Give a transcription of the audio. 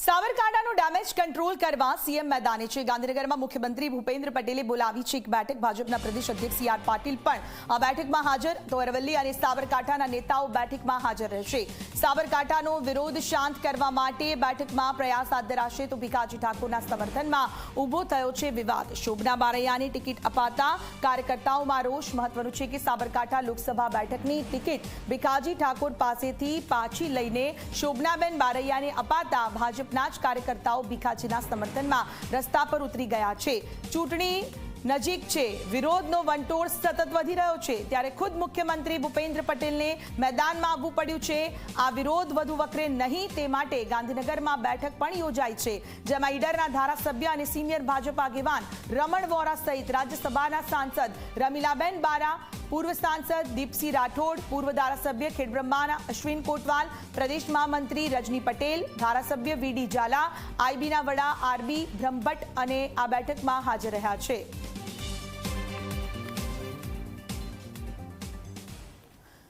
સાબરકાંઠાનું damage control કરવા CM મેદાને છે. ગાંધીનગરમાં મુખ્યમંત્રી ભૂપેન્દ્ર પટેલે બોલાવી છે એક બેઠક. ભાજપના પ્રદેશ અધ્યક્ષ સી પાટીલ પણ આ બેઠકમાં હાજર. તો અરવલ્લી અને સાબરકાંઠાના નેતાઓ બેઠકમાં હાજર રહેશે. સાબરકાંઠાનો વિરોધ શાંત કરવા માટે બેઠકમાં પ્રયાસ હાથ ધરાશે તો ભીખાજી ઠાકોરના સમર્થનમાં ઊભો થયો છે વિવાદ. શોભના બારૈયાની ટિકિટ અપાતા કાર્યકર્તાઓમાં રોષ. મહત્વનું છે કે સાબરકાંઠા લોકસભા બેઠકની ટિકિટ ભીખાજી ઠાકોર પાસેથી પાછી લઈને શોભનાબેન બારૈયાને અપાતા ભાજપના જ કાર્યકર્તાઓ ભીખાજીના સમર્થનમાં રસ્તા પર ઉતરી ગયા છે. ચૂંટણી નજીક છે. વિરોધનો વંટોળ સતત વધી રહ્યો છે. ત્યારે ખુદ મુખ્યમંત્રી ભૂપેન્દ્ર પટેલને મેદાનમાં આવવું પડ્યું છે. આ વિરોધ વધુ વકરે નહીં તે માટે ગાંધીનગરમાં બેઠક પણ યોજાઈ છે. જેમાં ઈડરના ધારાસભ્ય અને સિનિયર ભાજપ આગેવાન રમણ વોરા સહિત રાજ્યસભાના સાંસદ રમીલાબેન બારા પૂર્વ સાંસદ દીપસિંહ રાઠોડ, પૂર્વ ધારાસભ્ય ખેડબ્રહ્માના અશ્વિન કોટવાલ, પ્રદેશ મહામંત્રી રજની પટેલ, ધારાસભ્ય વીડી ઝાલા, આઈબીના વડા આરબી બ્રહ્મભટ્ટ અને આ બેઠકમાં હાજર રહ્યા છે.